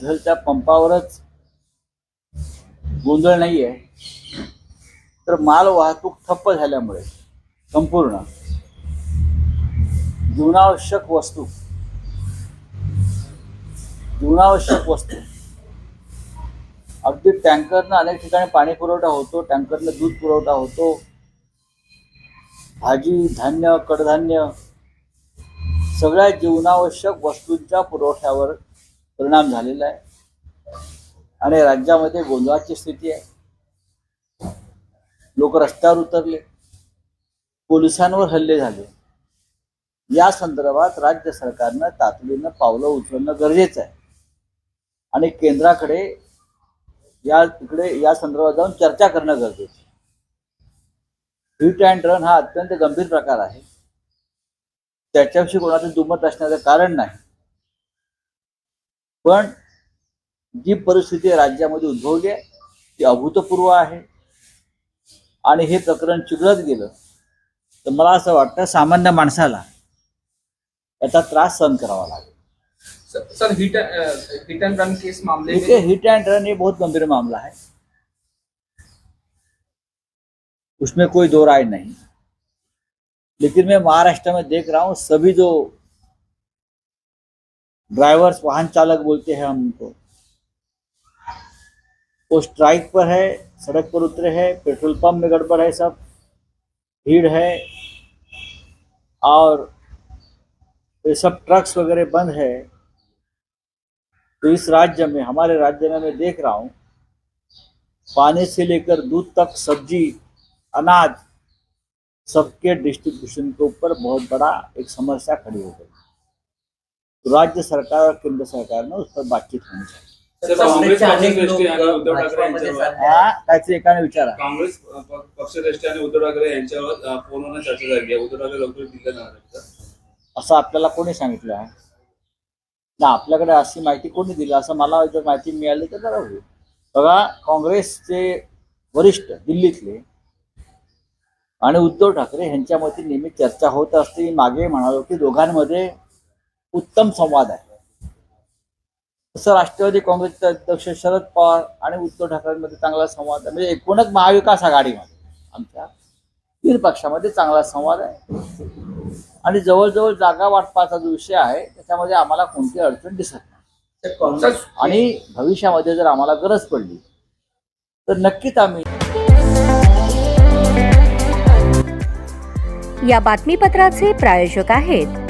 डिझेलच्या पंपावरच गोंधळ नाही आहे तर माल वाहतूक ठप्प झाल्यामुळे संपूर्ण जीवनावश्यक वस्तू जीवनावश्यक वस्तू. अगदी टँकरनं अनेक ठिकाणी पाणी पुरवठा होतो टँकरनं दूध पुरवठा होतो. भाजी धान्य कडधान्य सगळ्या जीवनावश्यक वस्तूंच्या पुरवठ्यावर परिणाम झालेला आहे. आणि राज्यामध्ये गोंधळाची स्थिती आहे. लोक रस्त्यावर उतरले. पोलिसांवर हल्ले झाले. या संदर्भात राज्य सरकारनं तातडीनं पावलं उचलणं गरजेचं आहे. आणि केंद्राकडे या तिकडे या संदर्भात जाऊन चर्चा करणं गरजेचं आहे. हिट अँड रन हा अत्यंत गंभीर प्रकार आहे. त्याच्याविषयी कोणाचं दुमत असण्याचं कारण नाही. पण जी परिस्थिती राज्यामध्ये उद्भवली आहे ती अभूतपूर्व आहे. आणि हे प्रकरण चिघळत गेलं तर मला असं वाटतं सामान्य माणसाला याचा त्रास सहन करावा लागेल. Sir hit hit and run case मामले देखिए हिट एंड रन ये बहुत गंभीर मामला है उसमें कोई दो राय नहीं. लेकिन मैं महाराष्ट्र में देख रहा हूं सभी जो ड्राइवर्स वाहन चालक बोलते हैं हम उनको वो स्ट्राइक पर है, सड़क पर उतरे हैं, पेट्रोल पंप में गड़बड़ है सब, भीड़ है, और ये सब ट्रक्स वगैरह बंद है। तो इस राज्य में, हमारे राज्य में मैं देख रहा हूँ, पानी से लेकर दूध तक, सब्ज़ी, अनाज, सबके डिस्ट्रीब्यूशन के ऊपर बहुत बड़ा एक समस्या खड़ी हो गई। राज्य सरकार और केंद्र सरकार ने उस पर बातचीत होनी चाहिए। सर, काँग्रेस पक्षश्रेष्ठी आणि उद्धव ठाकरे यांच्यावर? हा काहीतरी एकाने विचारा। काँग्रेस पक्षश्रेष्ठी आणि उद्धव ठाकरे यांच्यावर चर्चा झाली आहे. उद्धव ठाकरे लवकर दिलं जाणार आहेत का? असं आपल्याला कोणी सांगितलं आहे? ना आपल्याकडे अशी माहिती कोणी दिली? असं मला जर माहिती मिळाली तर बरं होईल. बघा काँग्रेसचे वरिष्ठ दिल्लीतले आणि उद्धव ठाकरे यांच्यामध्ये नेहमी चर्चा होत असते. मागे म्हणालो की दोघांमध्ये उत्तम संवाद आहे. तसं राष्ट्रवादी काँग्रेसचे अध्यक्ष शरद पवार आणि उद्धव ठाकरेंमध्ये चांगला संवाद आहे. म्हणजे एकूणच महाविकास आघाडीमध्ये आमच्या तीन पक्षामध्ये चांगला संवाद आहे. आणि जवळजवळ जागा वाटपाचा जो विषय आहे त्याच्यामध्ये आम्हाला कोणती अडचण दिसत नाही. सर आणि भविष्यामध्ये जर आम्हाला गरज पडली तर नक्कीच आम्ही या बातमीपत्राचे प्रायोजक आहेत